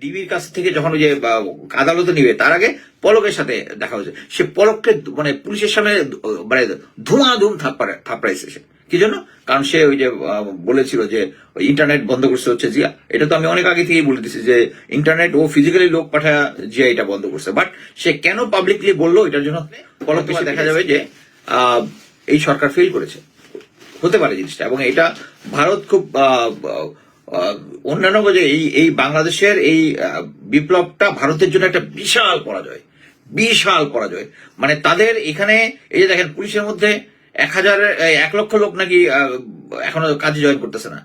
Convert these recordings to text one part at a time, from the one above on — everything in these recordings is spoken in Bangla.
ডিবির কাছ থেকে যখন ওই যে আদালতে নিবে, তার আগে পলকের সাথে দেখা হয়েছে। সে পলককে মানে পুলিশের সামনে মানে ধুমাধুম থাপড়াইছে সে। কি জন্য? কারণ সে ওই যে বলেছিল যে, ইন্টারনেট বন্ধ করছে হচ্ছে জিয়া। এটা তো আমি অনেক আগে থেকেই বলে দিচ্ছি যে, ইন্টারনেট ও ফিজিক্যালি লোক পাঠায় জিয়া এটা বন্ধ করছে। বাট সে কেন পাবলিকলি বলল, এটার জন্য পলক দেখা যাবে যে এই সরকার ফেল করেছে। হতে পারে জিনিসটা। এবং এটা ভারত খুব অন্যান্য যে এই এই বাংলাদেশের এই বিপ্লবটা ভারতের জন্য একটা বিশাল পরাজয়। বিশাল পরাজয়। মানে তাদের এখানে, এই যে দেখেন, পুলিশের মধ্যে এক হাজার এক লক্ষ লোক নাকি এখনও কাজে জয়েন করতেছে না।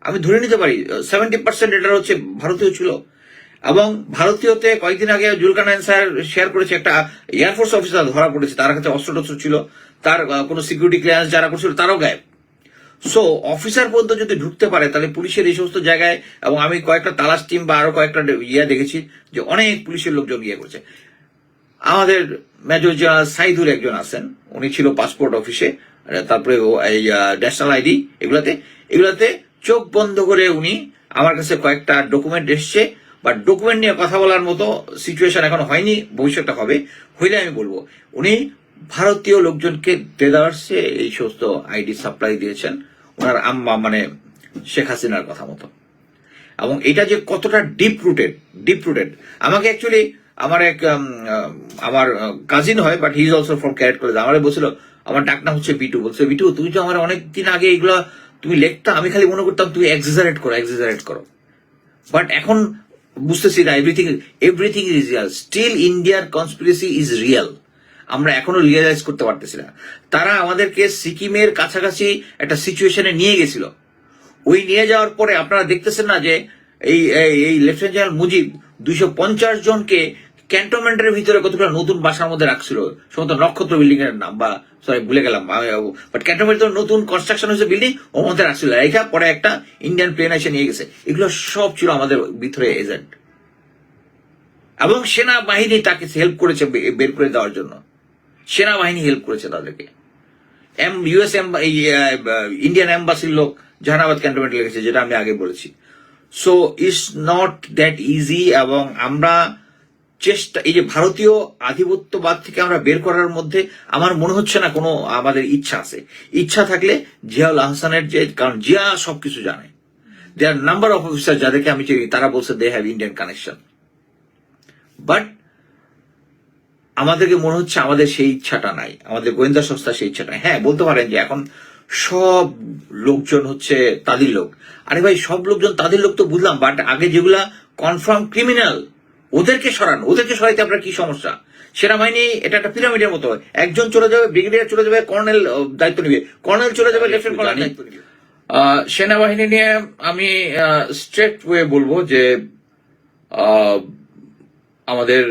আমি ধরে নিতে পারি সেভেন্টি পার্সেন্ট এটা হচ্ছে ভারতীয় ছিল। এবং ভারতীয়তে কয়েকদিন আগে জুলকানায়ন স্যার শেয়ার করেছে একটা এয়ারফোর্স অফিসার ধরা পড়েছে। তার কাছে অস্ত্র টস্ত্র ছিল। তার কোনো সিকিউরিটি ক্লিয়ারেন্স যারা করছিল, তারাও গায়েব। সো অফিসার পর্যন্ত যদি ঢুকতে পারে, তাহলে পুলিশের এই সমস্ত জায়গায় এবং আমি কয়েকটা তালাশ টিম বা আরও কয়েকটা ইয়ে দেখেছি যে অনেক পুলিশের লোকজন ইয়ে করছে আমাদের মেজর জেনারেল সাইদুর একজন আছেন, উনি ছিল পাসপোর্ট অফিসে তারপরে এই ন্যাশনাল আইডি এগুলাতে। এগুলাতে চোখ বন্ধ করে উনি আমার কাছে কয়েকটা ডকুমেন্ট এসছে বা ডকুমেন্ট নিয়ে কথা বলার মতো সিচুয়েশন এখন হয়নি, ভবিষ্যতে হবে, হইলে আমি বলব। উনি ভারতীয় লোকজনকে দেদার্সে এই সমস্ত আইডি সাপ্লাই দিয়েছেন। ওনার আম্মা মানে শেখ হাসিনার কথা মতো। এবং এটা যে কতটা ডিপ রুটেড ডিপ রুটেড আমাকে অ্যাকচুয়ালি আমার এক আমার কাজিন হয় but he is also from cadet college আমার বলছিল, আমার ডাক নাম হচ্ছে বিটু। বলছে, বিটু, তুমি তো আমার অনেক দিন আগে এগুলো তুমি লেখতা, আমি খালি মনে করতাম তুমি এক্সাজারেট করো এক্সাজারেট করো। বাট এখন বুঝতেছি না everything everything is real still ইন্ডিয়ার কনস্পিরেসি ইজ রিয়েল আমরা এখনও রিয়েলাইজ করতে পারতেছি না। তারা আমাদেরকে সিকিমের কাছাকাছি একটা সিচুয়েশনে নিয়ে গেছিল। ওই নিয়ে যাওয়ার পরে আপনারা দেখতেছেন না যে এই, এই- লেফটেন্যান্ট জেনারেল মুজিব দুইশো পঞ্চাশ জনকে ক্যান্টনমেন্টের ভিতরে কতগুলো নতুন বাসার মধ্যে রাখছিল। সমস্ত নক্ষত্র বিল্ডিং এর নাম বা সরি ভুলে গেলাম বাট ক্যান্টনমেন্ট নতুন কনস্ট্রাকশন হয়েছে বিল্ডিং ওর মধ্যে রাখছিল। রেখা পরে একটা ইন্ডিয়ান প্লেন এসে নিয়ে গেছে। এগুলো সব ছিল আমাদের ভিতরে এজেন্ট এবং সেনাবাহিনী তাকে হেল্প করেছে বের করে দেওয়ার জন্য। সেনাবাহিনী হেল্প করেছে তাদেরকে। এম ইউএস ইন্ডিয়ান এম্বাসির লোক জাহানাবাদ ক্যান্টনমেন্টে লেগেছে যেটা আমি আগে বলেছি। So it's not that easy এবং আমরা চেষ্টা, এই যে ভারতীয় আধিপত্যবাদ থেকে আমরা বের করার মধ্যে আমার মনে হচ্ছে না কোনো আমাদের ইচ্ছা আছে। ইচ্ছা থাকলে জিয়াউল আহসানের যে, কারণ জিয়া সবকিছু জানে। দেয়ার নাম্বার অফ অফিসার যাদেরকে আমি চিনি, তারা বলছে they have Indian connection but আমাদেরকে মনে হচ্ছে আমাদের সেই ইচ্ছাটা নাই। আমাদের গোয়েন্দা সংস্থা সেই ইচ্ছাটা হ্যাঁ বলতে পারেন যে এখন সব লোকজন হচ্ছে তাদের লোক। আরে ভাই সব লোকজন তাদের লোক তো বুঝলাম বাট আগে যেগুলা কনফার্ম ক্রিমিনাল ওদেরকে সরান। ওদেরকে সরাইতে আপনার কি সমস্যা? সেনাবাহিনী এটা একটা পিরামিডের মতো। হয় একজন চলে যাবে ব্রিগেডিয়ার চলে যাবে কর্নেল দায়িত্ব নিবে। কর্নেল চলে যাবে লেফটেন্যান্ট কর্নেল দায়িত্ব নিবে। আহ, সেনাবাহিনী নিয়ে আমি স্ট্রেট ওয়ে বলব যে আহ, আমাদের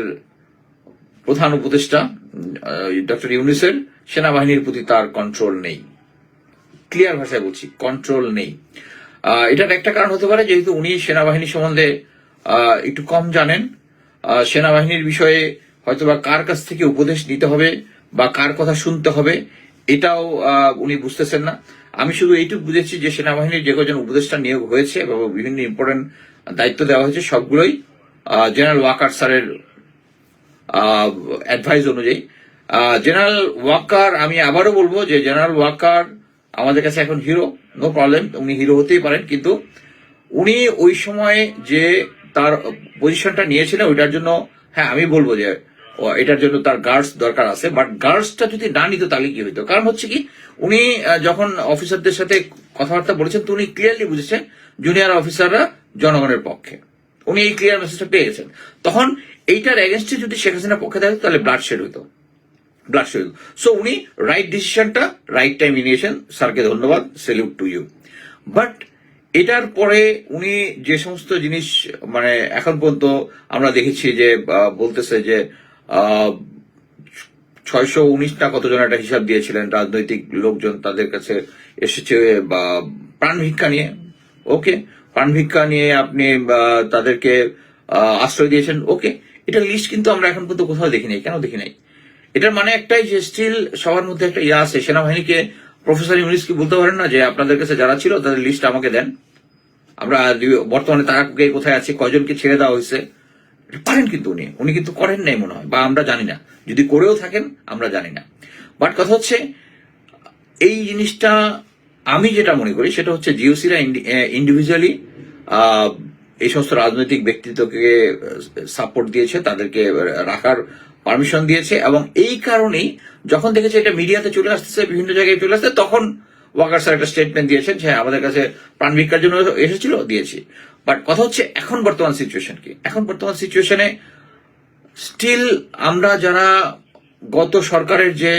প্রধান উপদেষ্টা ডক্টর ইউনিসের সেনাবাহিনীর প্রতি তার কন্ট্রোল নেই। ক্লিয়ার ভাষায় বলছি কন্ট্রোল নেই। এটার একটা কারণ হতে পারে, যেহেতু উনি সেনাবাহিনী সম্বন্ধে একটু কম জানেন। সেনাবাহিনীর বিষয়ে হয়তোবা কার কাছ থেকে উপদেশ নিতে হবে বা কার কথা শুনতে হবে, এটাও উনি বুঝতেছেন না। আমি শুধু এইটুকু বুঝেছি যে সেনাবাহিনীর যে কজন উপদেষ্টা নিয়োগ হয়েছে বা বিভিন্ন ইম্পর্টেন্ট দায়িত্ব দেওয়া হয়েছে, সবগুলোই জেনারেল ওয়াকার স্যারের অ্যাডভাইস অনুযায়ী। জেনারেল ওয়াকার আমি আবারও বলব যে জেনারেল ওয়াকার আমাদের কাছে এখন হিরো নো প্রবলেম উনি হিরো হতেই পারেন, কিন্তু উনি ওই সময়ে যে তার পজিশনটা নিয়েছিলেন, ওইটার জন্য হ্যাঁ আমি বলব যে এটার জন্য তার গার্ডস দরকার আছে বাট গার্ডসটা যদি না নিত তাহলে কি হইতো? কারণ হচ্ছে কি, উনি যখন অফিসারদের সাথে কথাবার্তা বলেছেন, তো উনি ক্লিয়ারলি বুঝেছেন জুনিয়র অফিসাররা জনগণের পক্ষে। উনি এই ক্লিয়ার মেসেজটা পেয়েছেন তখন এইটার এগেনস্টে যদি শেখ হাসিনার পক্ষে থাকে, তাহলে ব্লাড শেড হইতো। ব্লাড শেড সো উনি রাইট ডিসিশনটা রাইট টাইম নিয়েছেন স্যারকে ধন্যবাদ সেলিউট টু ইউ বাট এটার পরে উনি যে সমস্ত জিনিস মানে এখন পর্যন্ত আমরা দেখেছি যে বলতেছে যে ছয়শো উনিশটা কতজন একটা হিসাব দিয়েছিলেন, রাজনৈতিক লোকজন তাদের কাছে এসেছে, বা প্রাণ ভিক্ষা নিয়ে। ওকে প্রাণ ভিক্ষা নিয়ে আপনি তাদেরকে আশ্রয় দিয়েছেন। ওকে এটা লিস্ট কিন্তু আমরা এখন পর্যন্ত কোথাও দেখি নাই কেন দেখি নাই এটার মানে একটাই যে স্টিল সবার মধ্যে একটা ইয়া আছে, সেনাবাহিনীকে প্রফেসর ইউনিস কি বলতে পারেন না যে আপনাদের কাছে যারা ছিল তাদের লিস্ট আমাকে দেন। আমরা বর্তমানে তারা কে কোথায় আছে, কয়জনকে ছেড়ে দেওয়া হয়েছে পারেন কিন্তু উনি। উনি কিন্তু করেন নাই মনে হয়, বা আমরা জানি না। যদি করেও থাকেন, আমরা জানি না। বাট কথা হচ্ছে, এই জিনিসটা আমি যেটা মনে করি, সেটা হচ্ছে জিওসিরা ইন্ডিভিজুয়ালি এই সমস্ত রাজনৈতিক ব্যক্তিত্বকে সাপোর্ট দিয়েছে তাদেরকে রাখার পারমিশন দিয়েছে এবং এই কারণেই যখন দেখেছে এটা মিডিয়াতে চলে আসতেছে বিভিন্ন জায়গায় চলে আসছে তখন ওয়াকার স্যার একটা স্টেটমেন্ট দিয়েছেন যে হ্যাঁ, আমাদের কাছে প্রাণ ভিক্ষার জন্য এসেছিল দিয়েছি। বাট কথা হচ্ছে এখন বর্তমান সিচুয়েশন কি? এখন বর্তমান সিচুয়েশনে স্টিল আমরা যারা গত সরকারের যে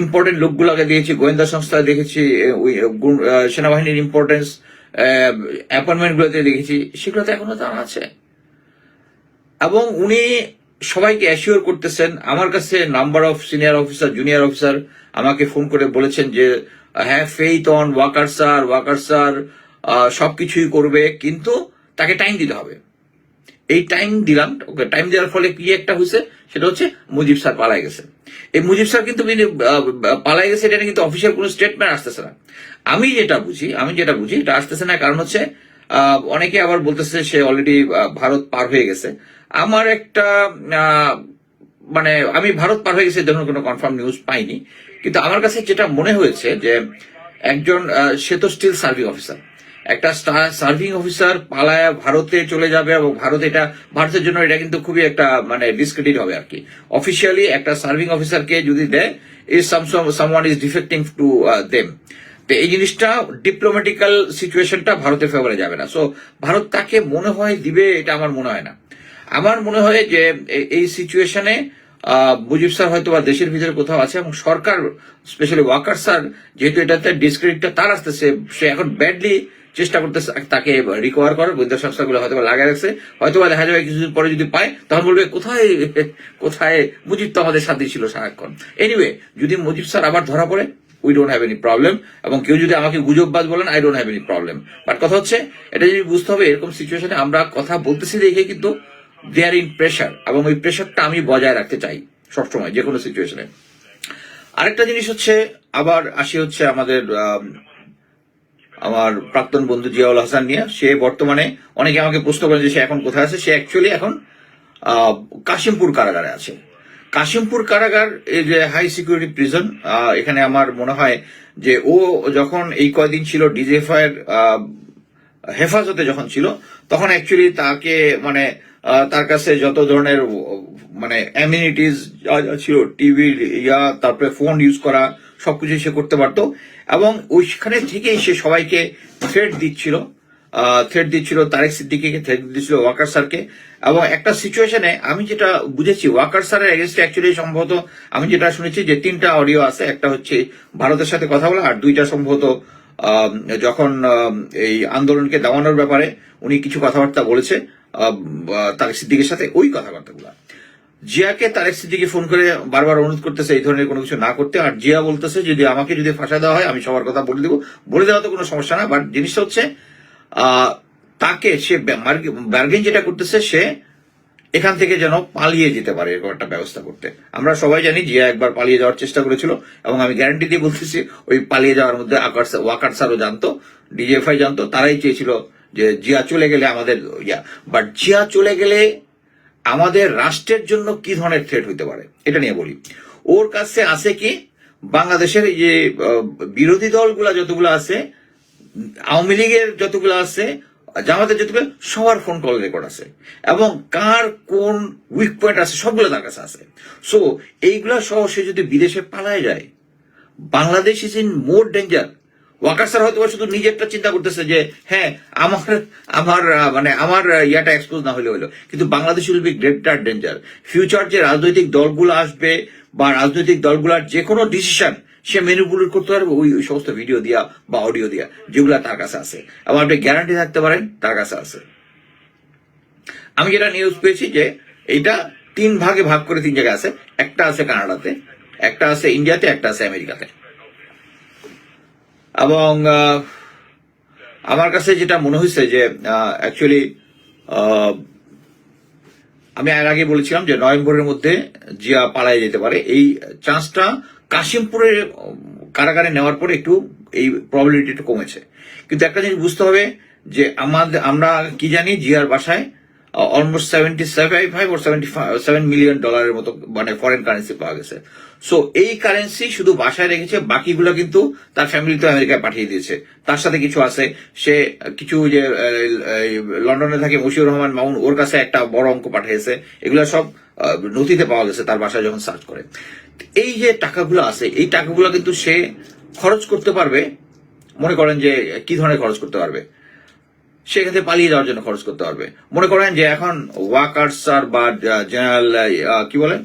ইম্পর্টেন্ট লোকগুলোকে দিয়েছি গোয়েন্দা সংস্থায় দেখেছি সেনাবাহিনীর ইম্পর্টেন্স অ্যাপয়েন্টমেন্ট গুলোতে দেখেছি, সেগুলোতে এখনও তারা আছে। এবং উনি সবাইকে অ্যাসিওর করতেছেন, আমার কাছে number of senior officer junior officer আমাকে ফোন করে বলেছেন যে হ্যাঁ faith on Waker sir Waker sir সবকিছুই করবে, কিন্তু তাকে টাইম দিতে হবে। এই টাইম দিলাম ওকে টাইম দেওয়ার ফলে কি একটা হয়েছে সেটা হচ্ছে মুজিব স্যার পালাই গেছে। এই মুজিব স্যার কিন্তু পালাই গেছে, এটা কিন্তু অফিসিয়াল কোনো স্টেটমেন্ট আসতেছে না। আমি যেটা বুঝি, আমি যেটা বুঝি, এটা আসতেছে না, কারণ হচ্ছে অনেকে আবার বলতেছে সে অলরেডি ভারত পার হয়ে গেছে। আমার একটা মানে আমি ভারত পার হয়ে গেছে কোনো কনফার্ম নিউজ পাইনি। কিন্তু আমার কাছে যেটা মনে হয়েছে যে একজন সে তো স্টিল সার্ভিং অফিসার একটা সার্ভিং অফিসার পালায় ভারতে চলে যাবে এবং ভারত এটা, ভারতের জন্য এটা কিন্তু খুবই একটা মানে ডিসক্রেডিট হবে আর কি। অফিসিয়ালি একটা সার্ভিং অফিসারকে যদি দেয় is someone is defecting to them তো এই জিনিসটা ডিপ্লোম্যাটিক্যাল সিচুয়েশনটা ভারতের ফেভারে যাবে না। সো ভারত তাকে মনে হয় দিবে, এটা আমার মনে হয় না। আমার মনে হয় যে এই সিচুয়েশনে মুজিব স্যার হয়তো বা দেশের ভিতরে কোথাও আছে এবং সরকার স্পেশালি ওয়াকার স্যার, যেহেতু এটাতে ডিসক্রেডিটটা তার আসতেছে, সে এখন ব্যাডলি চেষ্টা করতেছে তাকে রিকভার করার গোয়েন্দা সংস্থাগুলো হয়তো বা লাগাই রাখছে। হয়তো বা দেখা যাবে কিছুদিন পরে যদি পায় তখন বলবে কোথায় কোথায় মুজিব তো আমাদের সাথে ছিল সারাক্ষণ? এনিওয়ে যদি মুজিব স্যার আবার ধরা পড়ে we don't have any problem এবং কেউ যদি আমাকে গুজববাজ বলেন I don't have any problem but কথা হচ্ছে এটা যদি বুঝতে হবে এরকম সিচুয়েশনে আমরা কথা বলতেছি দেখে কিন্তু দে আর ইন প্রেশার এবং ওই প্রেশারটা আমি বজায় রাখতে চাই সবসময় যে কোনো সিচুয়েশনে আরেকটা জিনিস হচ্ছে আবার আসি হচ্ছে আমাদের আম, আমার প্রাক্তন বন্ধু জিয়াউল হাসান নিয়ে, সে বর্তমানে অনেকে আমাকে প্রশ্ন করেন যে সে এখন কোথায় আছে, সে অ্যাকচুয়ালি এখন কাশিমপুর কারাগারে আছে। কাশিমপুর কারাগার এই যে হাই সিকিউরিটি প্রিজন এখানে আমার মনে হয় যে ও যখন এই কয়দিন ছিল ডিজিএফআই হেফাজতে যখন ছিল, তখন অ্যাকচুয়ালি তাকে মানে তার কাছে যত ধরনের মানে অ্যামিনিটিস ছিল টিভি ইয়া, তারপরে ফোন ইউজ করা সবকিছু সে করতে পারতো। এবং ওইখানে থেকেই সে সবাইকে থ্রেড দিচ্ছিল। থ্রেড দিচ্ছিল তারেক সিদ্দিকিকে থ্রেড দিচ্ছিল ওয়াকার স্যারকে। এবং একটা সিচুয়েশনে আমি যেটা বুঝেছি, ওয়াকার স্যারের এগেনস্টে অ্যাকচুয়ালি সম্ভবত আমি যেটা শুনেছি যে তিনটা অডিও আছে, একটা হচ্ছে ভারতের সাথে কথা বলা আর দুইটা সম্ভবত যখন এই আন্দোলনকে দামানোর ব্যাপারে উনি কিছু কথাবার্তা বলেছে তারেক সিদ্দিকের সাথে ওই কথাবার্তাগুলো। জিয়াকে তারেক সিদ্দিকি ফোন করে বারবার অনুরোধ করতেছে এই ধরনের কোনো কিছু না করতে, আর জিয়া বলতেছে, যদি আমাকে যদি ফাঁসা দেওয়া হয়, আমি সবার কথা বলে দেবো। বলে দেওয়া তো কোনো সমস্যা না, বাট জিনিসটা হচ্ছে তাকে সে বার্গেন যেটা করতেছে, সে এখান থেকে যেন পালিয়ে যেতে পারে এরকম একটা ব্যবস্থা করতে। আমরা সবাই জানি জিয়া একবার পালিয়ে যাওয়ার চেষ্টা করেছিল, এবং আমি গ্যারান্টি দিয়ে বলতেছি, ওই পালিয়ে যাওয়ার মধ্যে ওয়াকার স্যারও জানতো ডিজিএফআই জানতো, তারাই চেয়েছিল যে জিয়া চলে গেলে আমাদের ইয়া। বাট জিয়া চলে গেলে আমাদের রাষ্ট্রের জন্য কি ধরনের থ্রেট হইতে পারে? এটা নিয়ে বলি। ওর কাছে আছে কি? বাংলাদেশের যে বিরোধী দলগুলা যতগুলো আছে, আওয়ামী লীগের যতগুলো আছে, জামাতের যতগুলো, সবার ফোন কল রেকর্ড আছে। এবং কার কোন উইক পয়েন্ট আছে, সবগুলো তার কাছে আছে। সো এইগুলা সহ সে যদি বিদেশে পালায় যায়, Bangladesh is in more danger Waker হয়তো শুধু নিজেরটা চিন্তা করতেছে যে হ্যাঁ আমার আমার মানে আমার ইয়াটা এক্সপোজ না হলে হলো। কিন্তু Bangladesh will be greater danger future যে রাজনৈতিক দলগুলো আসবে বা রাজনৈতিক দলগুলোর যে কোনো ডিসিশন সে ম্যানিপুলেট করতে পারবে, ওই সমস্ত ভিডিও দিয়া বা অডিও দিয়া, যেগুলো তার কাছে আছে। এবং আপনি গ্যারান্টি থাকতে পারেন তার কাছে আছে। আমি যেটা নিউজ পেয়েছি যে এটা তিন ভাগে ভাগ করে তিন জায়গায় আছে। একটা আছে কানাডাতে, একটা আছে ইন্ডিয়াতে, একটা আছে আমেরিকাতে। এবং আমার কাছে যেটা মনে হয়েছে যে অ্যাকচুয়ালি আমি এর আগে বলেছিলাম যে নভেম্বরের মধ্যে জিয়া পালায় যেতে পারে। এই চান্সটা কাশিমপুরের উম, কারাগারে নেওয়ার পরে একটু এই প্রবাবিলিটি একটু কমেছে। কিন্তু একটা জিনিস বুঝতে হবে যে আমাদের আমরা কি জানি জিয়ার বাসায় অলমোস্ট সেভেন্টি সেভেন ফাইভ ও সেভেন্টি সেভেন মিলিয়ন ডলারের মতো মানে ফরেন কারেন্সি পাওয়া গেছে। সো এই কারেন্সি শুধু বাসায় রেখেছে, বাকিগুলো কিন্তু তার ফ্যামিলি তো আমেরিকায় পাঠিয়ে দিয়েছে। তার সাথে কিছু আছে, সে কিছু যে লন্ডনে থাকে মশিউর রহমান মামুন, ওর কাছে একটা বড় অঙ্ক পাঠিয়েছে। এগুলো সব নথিতে পাওয়া গেছে তার বাসায় যখন সার্চ করে। এই যে টাকাগুলো আছে, এই টাকাগুলো কিন্তু সে খরচ করতে পারবে। মনে করেন যে, কি ধরনের খরচ করতে পারবে? সেক্ষেত্রে পালিয়ে যাওয়ার জন্য খরচ করতে পারবে মনে করেন যে এখন ওয়াকার্স আর বা জেনারেল কি বলে?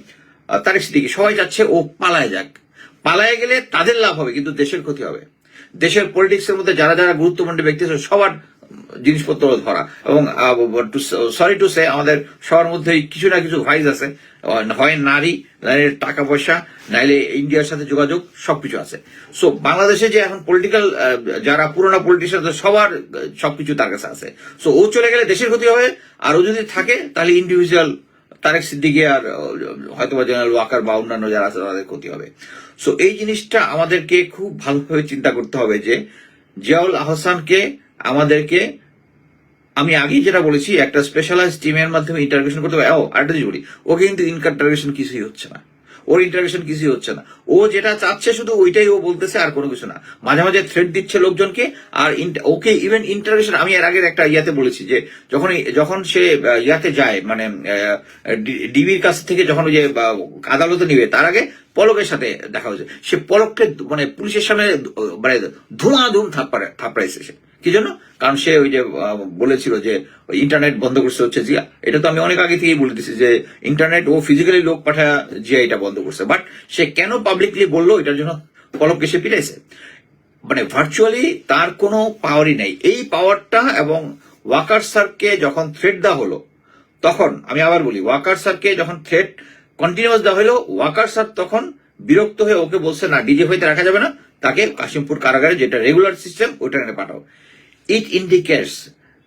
আহ, তারেক সিদ্দিকি সবাই যাচ্ছে ও পালায় যাক। পালায় গেলে তাদের লাভ হবে কিন্তু দেশের ক্ষতি হবে। দেশের পলিটিক্স এর মধ্যে যারা যারা গুরুত্বপূর্ণ ব্যক্তি আছে সবার জিনিসপত্র ধরা। এবং সরি টু সে আমাদের সবার মধ্যেই কিছু না কিছু ভাইজ আছে। হয় নারী নারী টাকা পয়সা নাইলে ইন্ডিয়ার সাথে যোগাযোগ সবকিছু আছে। সো বাংলাদেশে যে এখন পলিটিক্যাল যারা পুরোনো পলিটিশিয়ান সবার সবকিছু তার কাছে আছে। সো ও চলে গেলে দেশের ক্ষতি হবে আর ও যদি থাকে তাহলে ইন্ডিভিজুয়াল তারেক সিদ্দিকি আর আহ, হয়তোবা জেনারেল ওয়াকার বা অন্যান্য যারা আছে তাদের ক্ষতি হবে। সো এই জিনিসটা আমাদেরকে খুব ভালোভাবে চিন্তা করতে হবে যে জিয়াউল আহসানকে আমাদেরকে আমি আগেই যেটা বলেছি, একটা স্পেশালাইজ টিমের মাধ্যমে ইন্টারগ্রেশন করতে হবে ও, আরেকটা জিনিস বলি, ওকে কিন্তু ইন্টারগ্রেশন কিছুই হচ্ছে না। ওর ইন্টারগ্রেশন কিছুই হচ্ছে না। ও যেটা চাচ্ছে শুধু ওইটাই ও বলতেছে, আর কোনো কিছু না। মাঝে মাঝে থ্রেড দিচ্ছে লোকজনকে, আর ওকে ইভেন ইন্টারগ্রেশন আমি এর আগের একটা ইয়াতে বলেছি যে, যখন যখন সে ইয়াতে যায় মানে ডিবির কাছ থেকে যখন ওই যে আদালতে নিবে, তার আগে পলকের সাথে দেখা হয়েছে। সে পলককে মানে পুলিশের সামনে মানে ধুমাধুম থাপড়াইছে সে। কি জন্য? কারণ সে ওই যে বলেছিল যে ইন্টারনেট বন্ধ করছে হচ্ছে জিয়া। এটা তো আমি অনেক আগে থেকেই বলে দিচ্ছি যে ইন্টারনেট ও ফিজিক্যালি লোক পাঠায়, জিয়া এটা বন্ধ করছে। বাট সে কেন পাবলিকলি বলল? এটার জন্য পলককে সে পিটাইছে। মানে ভার্চুয়ালি তার কোনো পাওয়ারই নেই। এই পাওয়ারটা এবং ওয়াকার স্যারকে যখন থ্রেট দেওয়া হলো, তখন, আমি আবার বলি, ওয়াকার স্যারকে যখন থ্রেট কন্টিনিউয়াস দেওয়া হলো, ওয়াকার স্যার তখন বিরক্ত হয়ে ওকে বলছে, না ডিজে হইতে রাখা যাবে না। তাকে কাশিমপুর কারাগারে যেটা রেগুলার সিস্টেম ওইটা এনে পাঠাও। It indicates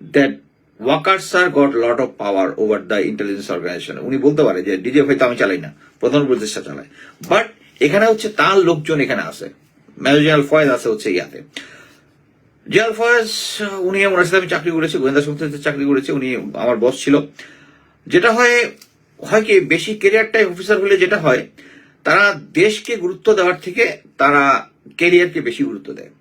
that Waker sir got lot of power over the intelligence organisation উনি বলতে পারে যে ডিজে হয়তো আমি চালাই না। প্রধান উপদেষ্টা চালায়। বাট এখানে হচ্ছে তার লোকজন এখানে আছে। মেজর ফয়েজ আছে হচ্ছে ইয়াতে। জেনারেল ফয়েজ উনি ওনার সাথে আমি চাকরি করেছি, গোয়েন্দা সংস্থাতে চাকরি করেছি, উনি আমার বস ছিল। যেটা হয় হয় কি, বেশি কেরিয়ার টাইপ অফিসার হলে যেটা হয়, তারা দেশকে গুরুত্ব দেওয়ার থেকে তারা কেরিয়ারকে বেশি গুরুত্ব দেয়।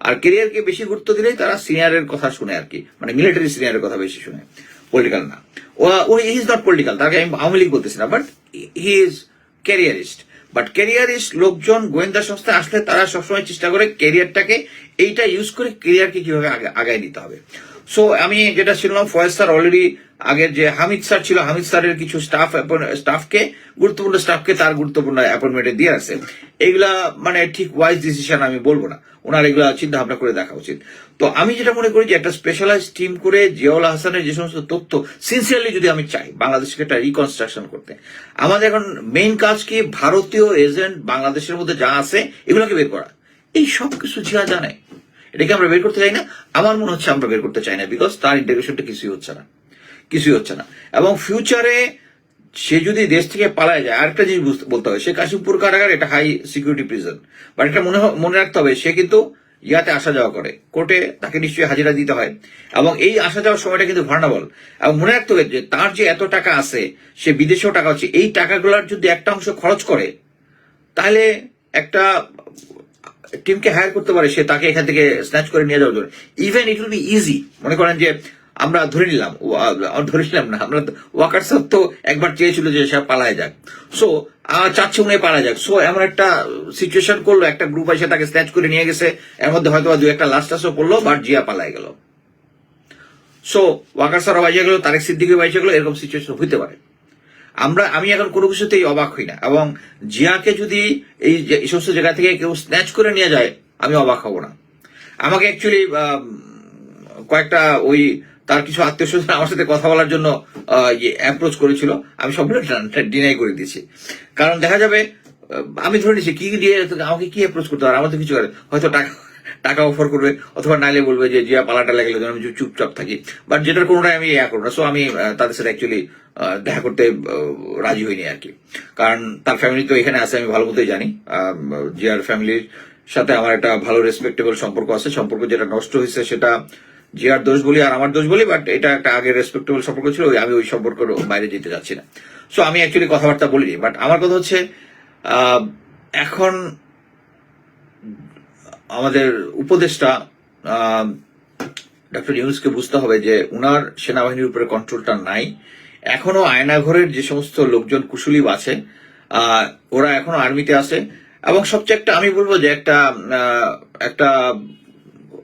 আর কেরিয়ারকে বেশি গুরুত্ব দিলেই তারা সিনিয়রের কথা শুনে আর কি। মানে মিলিটারি সিনিয়রের কথা বেশি শুনে। পলিটিক্যাল না। ও হি ইজ নট পলিটিক্যাল তাকে আমি আওয়ামী লীগ বলতেছি না but he is careerist but careerist লোকজন গোয়েন্দা সংস্থায় আসলে তারা সবসময় চেষ্টা করে ক্যারিয়ারটাকে এইটা ইউজ করে ক্যারিয়ারকে কীভাবে আগে- আগায় নিতে হবে। সো আমি যেটা শুনলাম ফয়েজ স্যার অলরেডি আগের যে হামিদ স্যার ছিল, হামিদ স্যারের কিছু স্টাফ স্টাফকে গুরুত্বপূর্ণ স্টাফকে তার গুরুত্বপূর্ণ অ্যাপয়েন্টমেন্টে দিয়ে আছে এইগুলা মানে ঠিক ওয়াইজ ডিসিশন আমি বলব না। ওনার এগুলা চিন্তা ভাবনা করে দেখা উচিত। তো আমি যেটা মনে করি যে একটা স্পেশালাইজ টিম করে জিয়াউল হাসানের যে সমস্ত তথ্য সিনসিয়ারলি যদি আমি চাই বাংলাদেশকে একটা রিকনস্ট্রাকশন করতে। আমাদের এখন মেইন কাজ কি ভারতীয় এজেন্ট বাংলাদেশের মধ্যে যা আছে, এগুলোকে বের করা। এই সব কিছু জিয়া জানে। এটাকে আমরা বের করতে চাই না। আমার মনে হচ্ছে আমরা বের করতে চাই না বিকজ তার ইন্টিগ্রেশনটা কিছুই হচ্ছে না। কিছুই হচ্ছে না। এবং ফিউচারে সে যদি দেশ থেকে পালায় যায়, আরেকটা জিনিস বলতে হবে, সে কাশিমপুর কারাগার এটা হাই সিকিউরিটি প্রিজন বাট এটা মনে মনে রাখতে হবে, সে কিন্তু ইয়াতে আসা যাওয়া করে। কোর্টে তাকে নিশ্চয়ই হাজিরা দিতে হয়। এবং এই আসা যাওয়ার সময়টা কিন্তু ভার্নাবল এবং মনে রাখতে হবে যে, তার যে এত টাকা আছে, সে বিদেশেও টাকা হচ্ছে, এই টাকাগুলোর যদি একটা অংশ খরচ করে, তাহলে একটা টিমকে হায়ার করতে পারে, সে তাকে এখান থেকে স্ন্যাচ করে নিয়ে যাওয়ার জন্য। Even it will be easy মনে করেন যে আমরা ধরে নিলাম ধরে নিলাম না, আমরা ওয়াকার সাহেব তো একবার চেয়েছিল যে সে পালায় যাক। সো চাচ্ছে উনি পালা যাক। সো এমন একটা সিচুয়েশন করল, একটা গ্রুপ এসে তাকে স্ন্যাচ করে নিয়ে গেছে। এর মধ্যে হয়তো দু একটা লাস্ট টাসও পড়ল বাট জিয়া পালায় গেল। সো ওয়াকার স্যারও বাইজে গেল, তারেক সিদ্দিকি বাইজে গেল, এরকম সিচুয়েশন হইতে পারে। আমরা, আমি এখন কোনো কিছুতেই অবাক হই না, এবং জিয়াকে যদি এই সমস্ত জায়গা থেকে কেউ স্ন্যাচ করে নিয়ে যায়, আমি অবাক হব না। আমাকে অ্যাকচুয়ালি কয়েকটা ওই তার কিছু আত্মীয় স্বজন আমার সাথে কথা বলার জন্য অ্যাপ্রোচ করেছিল। আমি সবগুলো ডিনাই করে দিয়েছি। কারণ দেখা যাবে আমি ধরে নিচ্ছি কি দিয়ে আমাকে কি অ্যাপ্রোচ করতে পারে আমার তো কিছু করে, হয়তো টাকা টাকা অফার করবে, অথবা নাইলে বলবে যে, জিয়া, পালাটা লাগলে আমি চুপচাপ থাকি। বাট যেটার কোনোটাই আমি ইয়া করব না। সো আমি তাদের সাথে অ্যাকচুয়ালি দেখা করতে রাজি হইনি আর কি। কারণ তার ফ্যামিলি তো এখানে আছে, আমি ভালো মতোই জানি। জিয়ার ফ্যামিলির সাথে আমার একটা ভালো রেসপেক্টেবল সম্পর্ক আছে। সম্পর্ক যেটা নষ্ট হয়েছে, সেটা জিয়ার দোষ বলি আর আমার দোষ বলি বাট এটা একটা আগের রেসপেক্টেবল সম্পর্ক ছিল আমি ওই সম্পর্কের বাইরে যেতে যাচ্ছি না। সো আমি অ্যাকচুয়ালি কথাবার্তা বলিনি বাট আমার কথা হচ্ছে এখন আমাদের উপদেষ্টা ডক্টর ইউনুসকে বুঝতে হবে যে উনার সেনাবাহিনীর উপরে কন্ট্রোলটা নাই। এখনও আয়নাঘরের যে সমস্ত লোকজন কুশলী আছে ওরা এখনও আর্মিতে আছে। এবং সবচেয়ে একটা আমি বলব যে একটা একটা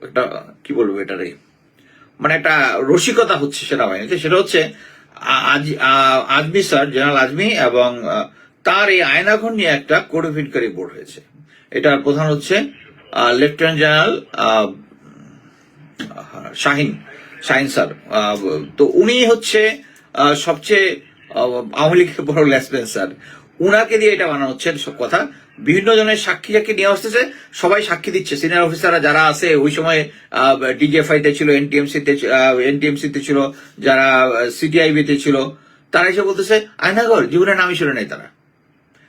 একটা, কি বলব এটারে? মানে একটা রসিকতা হচ্ছে সেনাবাহিনীতে সেটা হচ্ছে আজমি স্যার, জেনারেল আজমি এবং তার এই আয়নাঘর নিয়ে একটা কোড অফ বোর্ড হয়েছে। এটার প্রধান হচ্ছে lieutenant general Shahin Shahin sir. তো উনি হচ্ছে সবচেয়ে আওয়ামী লীগের বড় লেসপেন স্যার। উনাকে দিয়ে এটা বানানো হচ্ছে সব কথা। বিভিন্ন জনের সাক্ষী সাক্ষী নিয়ে আসতেছে, সবাই সাক্ষী দিচ্ছে। সিনিয়র অফিসাররা যারা আছে, ওই সময় ডিজিএফআই তে ছিল এনটিএমসি তে এনটিএমসি তে ছিল, যারা সিটিআইবি তে ছিল, তারা এসে বলতেছে, আয়নাগর, জীবনের নামই শুনে নাই তারা।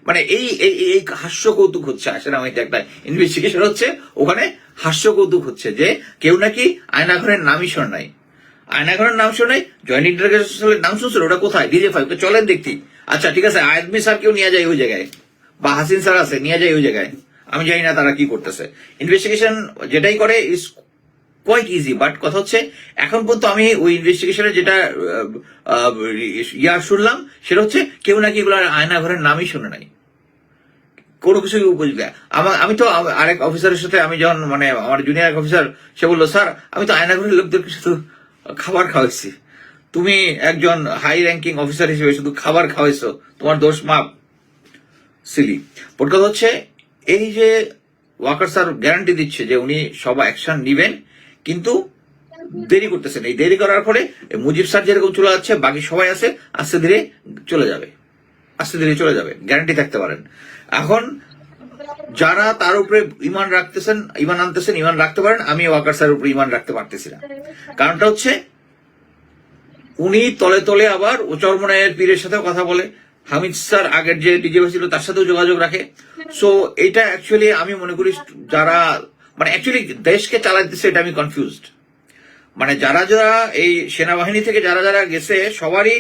মানে এই এই হাস্য কৌতুক হচ্ছে আসলে আমি একটা ইনভেস্টিগেশন হচ্ছে, ওখানে হাস্য কৌতুক হচ্ছে যে কেউ নাকি আয়নাঘরের নামই শোনে নাই। আয়নাঘরের নাম শোনে জয়েন্ট ইন্টারগ্রেশনের নাম শুনছিল, ওটা কোথায়? ডিজে ফাইভ চলেন দেখতি আচ্ছা ঠিক আছে আয়াতমি স্যার কেউ নিয়ে যায় ওই জায়গায়। বা হাসিন স্যার আছে, নিয়ে যায় ওই জায়গায়। আমি জানি না তারা কি করতেছে। ইনভেস্টিগেশন যেটাই করে ইজ কোয়াইট ইজি বাট কথা হচ্ছে, এখন পর্যন্ত আমি ওই ইনভেস্টিগেশনে যেটা ইয়া শুনলাম, সেটা হচ্ছে কেউ নাকি এগুলো আয়নাঘরের নামই শুনে নাই। কোনো কিছু বুঝবে আমার আমি তো আরেক অফিসারের সাথে আমি যখন মানে আমার জুনিয়র অফিসার সে বলল, স্যার, আমি তো আয়নাঘরের লোকদেরকে শুধু খাবার খাওয়াইছি। তুমি একজন হাই র্যাঙ্কিং অফিসার হিসেবে শুধু খাবার খাওয়াইছো, তোমার দোষ মাপ। সিলি কথা হচ্ছে, এই যে ওয়াকার স্যার গ্যারান্টি দিচ্ছে যে উনি সব অ্যাকশন নিবেন, কিন্তু দেরি করতেছেন। এই দেরি করার ফলে মুজিব স্যার যেরকম চলে যাচ্ছে, বাকি সবাই আছে, আস্তে ধীরে চলে যাবে। আস্তে ধীরে চলে যাবে গ্যারান্টি থাকতে পারেন। এখন যারা তার উপরে ইমান রাখতেছেন, ইমান আনতেছেন, ইমান রাখতে পারেন, আমি ওয়াকার স্যারের উপরে ইমান রাখতে পারতেছি না। কারণটা হচ্ছে উনি তলে তলে আবার চরমনায়ের পীরের সাথেও কথা বলে। হামিদ স্যার আগের যে ডিজে ছিল, তার সাথেও যোগাযোগ রাখে। সো এটা অ্যাকচুয়ালি আমি মনে করি যারা মানে অ্যাকচুয়ালি দেশকে চালাইতেছে এটা আমি কনফিউজড মানে যারা যারা এই সেনাবাহিনী থেকে যারা যারা গেছে, সবারই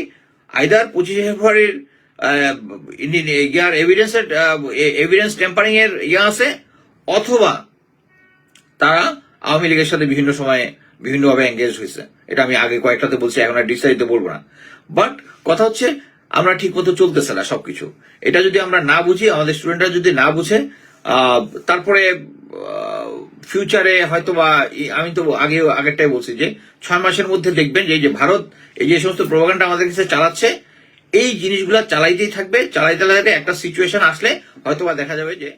আইদার পঁচিশে ফেব্রুয়ারির ইয়ার এভিডেন্সের এভিডেন্স টেম্পারিং এর ইয়ে আছে, অথবা তারা আওয়ামী লীগের সাথে বিভিন্ন সময়ে বিভিন্নভাবে এঙ্গেজ হয়েছে। এটা আমি আগে কয়েকটাতে বলছি, এখন আর ডিসাইড বলব না। বাট কথা হচ্ছে, আমরা ঠিক মতো চলতেছে না সবকিছু। এটা যদি আমরা না বুঝি, আমাদের স্টুডেন্টরা যদি না বুঝে তারপরে ফিউচারে হয়তো বা আমি তো আগে, আগেরটাই বলছি যে, ছয় মাসের মধ্যে দেখবেন যে, এই যে ভারত, এই যে সমস্ত প্রোপাগান্ডা আমাদের কাছে চালাচ্ছে, এই জিনিসগুলা চালাইতেই থাকবে, চালাইতে চালাইতে একটা সিচুয়েশন আসলে হয়তো বা দেখা যাবে যে